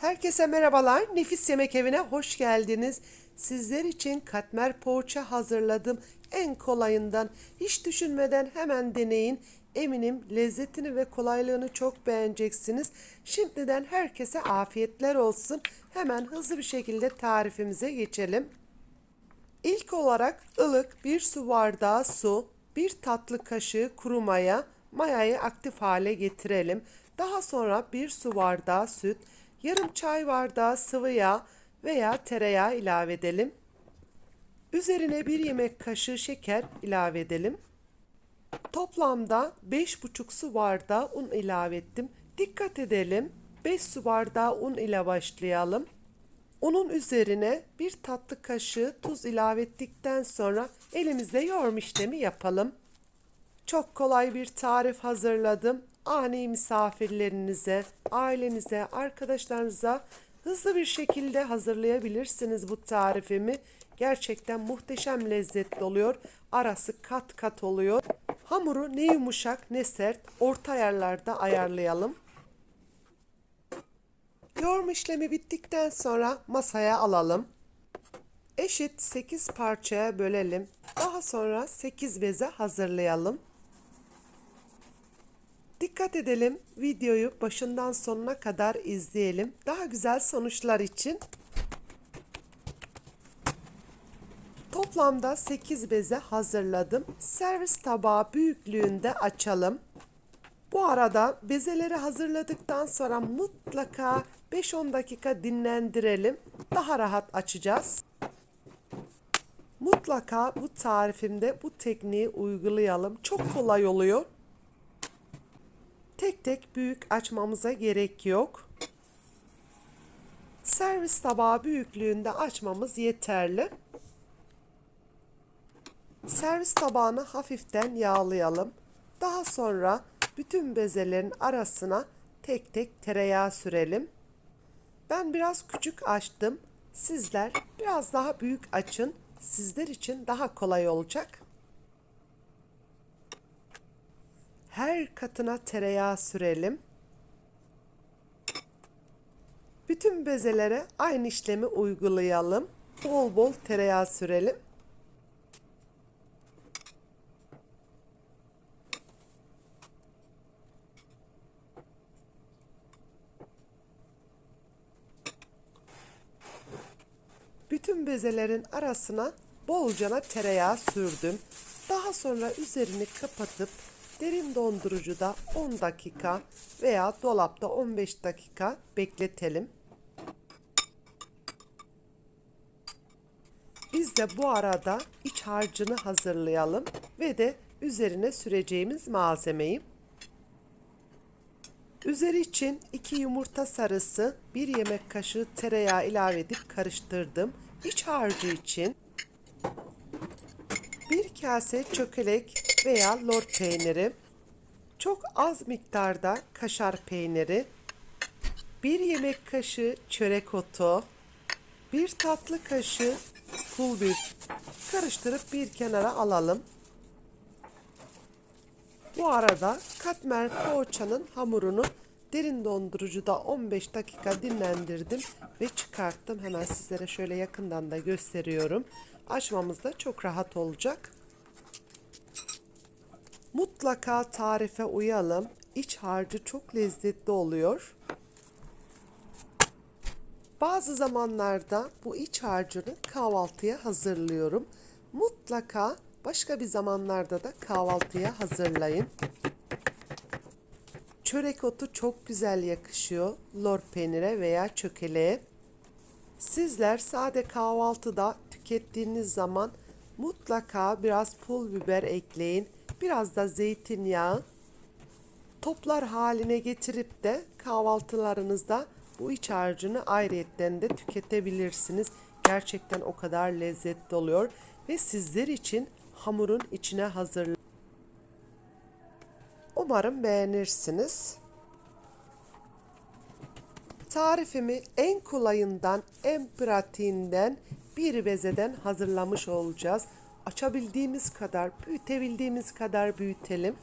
Herkese merhabalar. Nefis Yemek Evi'ne hoş geldiniz. Sizler için katmer poğaça hazırladım. En kolayından hiç düşünmeden hemen deneyin. Eminim lezzetini ve kolaylığını çok beğeneceksiniz. Şimdiden herkese afiyetler olsun. Hemen hızlı bir şekilde tarifimize geçelim. İlk olarak ılık bir su bardağı su, bir tatlı kaşığı kuru maya, mayayı aktif hale getirelim. Daha sonra bir su bardağı süt, yarım çay bardağı sıvı yağ veya tereyağı ilave edelim. Üzerine bir yemek kaşığı şeker ilave edelim. Toplamda 5,5 su bardağı un ilave ettim. Dikkat edelim. 5 su bardağı un ile başlayalım. Unun üzerine bir tatlı kaşığı tuz ilave ettikten sonra elimizle yoğurma işlemi yapalım. Çok kolay bir tarif hazırladım. Ani misafirlerinize, ailenize, arkadaşlarınıza hızlı bir şekilde hazırlayabilirsiniz bu tarifimi. Gerçekten muhteşem lezzetli oluyor. Arası kat kat oluyor. Hamuru ne yumuşak ne sert orta ayarlarda ayarlayalım. Yoğurma işlemi bittikten sonra masaya alalım. Eşit 8 parçaya bölelim. Daha sonra 8 beze hazırlayalım. Dikkat edelim. Videoyu başından sonuna kadar izleyelim. Daha güzel sonuçlar için. Toplamda 8 beze hazırladım. Servis tabağı büyüklüğünde açalım. Bu arada bezeleri hazırladıktan sonra mutlaka 5-10 dakika dinlendirelim. Daha rahat açacağız. Mutlaka bu tarifimde bu tekniği uygulayalım. Çok kolay oluyor. Tek büyük açmamıza gerek yok. Servis tabağı büyüklüğünde açmamız yeterli. Servis tabağını hafiften yağlayalım. Daha sonra bütün bezelerin arasına tek tek tereyağı sürelim. Ben biraz küçük açtım. Sizler biraz daha büyük açın. Sizler için daha kolay olacak. Her katına tereyağı sürelim. Bütün bezelere aynı işlemi uygulayalım. Bol bol tereyağı sürelim. Bütün bezelerin arasına bolcana tereyağı sürdüm. Daha sonra üzerini kapatıp derin dondurucuda 10 dakika veya dolapta 15 dakika bekletelim. Biz de bu arada iç harcını hazırlayalım ve de üzerine süreceğimiz malzemeyi. Üzeri için 2 yumurta sarısı, 1 yemek kaşığı tereyağı ilave edip karıştırdım. İç harcı için 1 kase çökelek veya lor peyniri, çok az miktarda kaşar peyniri, 1 yemek kaşığı çörek otu, 1 tatlı kaşığı pul biber karıştırıp bir kenara alalım. Bu arada katmer poğaçanın hamurunu derin dondurucuda 15 dakika dinlendirdim ve çıkarttım. Hemen sizlere şöyle yakından da gösteriyorum. Açmamız da çok rahat olacak. Mutlaka tarife uyalım. İç harcı çok lezzetli oluyor. Bazı zamanlarda bu iç harcını kahvaltıya hazırlıyorum. Mutlaka başka bir zamanlarda da kahvaltıya hazırlayın. Çörek otu çok güzel yakışıyor lor peynire veya çökeleğe. Sizler sade kahvaltıda tükettiğiniz zaman mutlaka biraz pul biber ekleyin. Biraz da zeytinyağı. Toplar haline getirip de kahvaltılarınızda bu iç harcını ayrıyetten de tüketebilirsiniz. Gerçekten o kadar lezzetli oluyor ve sizler için hamurun içine hazır. Umarım beğenirsiniz. Tarifimi en kolayından, en pratiğinden bir bezeden hazırlamış olacağız. Açabildiğimiz kadar, büyütebildiğimiz kadar büyütelim.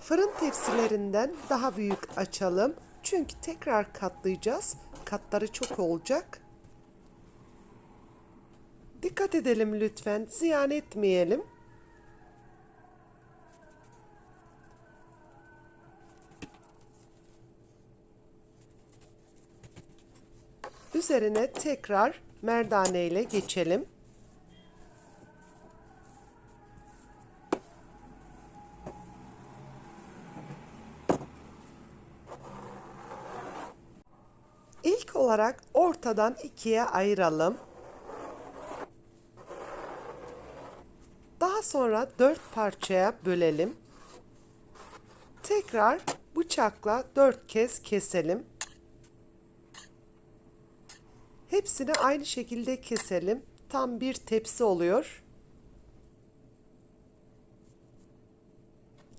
Fırın tepsilerinden daha büyük açalım. Çünkü tekrar katlayacağız. Katları çok olacak. Dikkat edelim lütfen. Ziyan etmeyelim. Üzerine tekrar merdane ile geçelim. İlk olarak ortadan ikiye ayıralım. Daha sonra dört parçaya bölelim. Tekrar bıçakla dört kez keselim. Hepsini aynı şekilde keselim. Tam bir tepsi oluyor.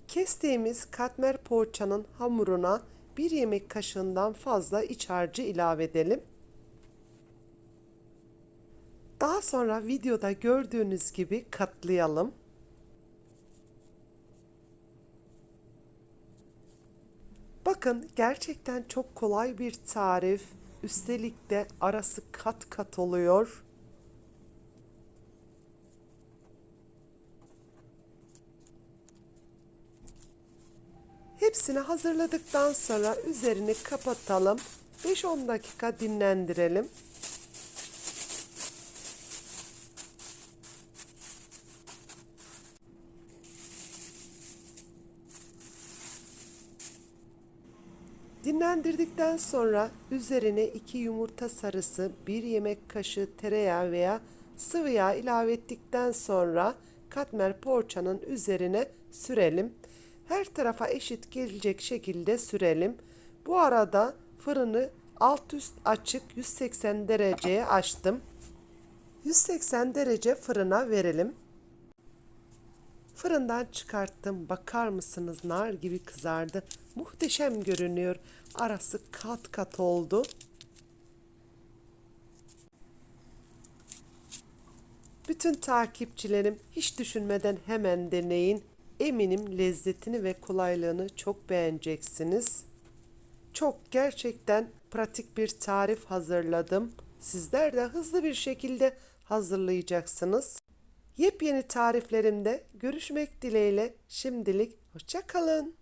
Kestiğimiz katmer poğaçanın hamuruna bir yemek kaşığından fazla iç harcı ilave edelim. Daha sonra videoda gördüğünüz gibi katlayalım. Bakın gerçekten çok kolay bir tarif. Üstelik de arası kat kat oluyor. Hepsini hazırladıktan sonra üzerini kapatalım. 5-10 dakika dinlendirelim. Dinlendirdikten sonra üzerine 2 yumurta sarısı, 1 yemek kaşığı tereyağı veya sıvı yağ ilave ettikten sonra katmer poğaçanın üzerine sürelim. Her tarafa eşit gelecek şekilde sürelim. Bu arada fırını alt üst açık 180 dereceye açtım. 180 derece fırına verelim. Fırından çıkarttım. Bakar mısınız nar gibi kızardı. Muhteşem görünüyor. Arası kat kat oldu. Bütün takipçilerim hiç düşünmeden hemen deneyin. Eminim lezzetini ve kolaylığını çok beğeneceksiniz. Çok gerçekten pratik bir tarif hazırladım. Sizler de hızlı bir şekilde hazırlayacaksınız. Yepyeni tariflerimde görüşmek dileğiyle şimdilik hoşça kalın.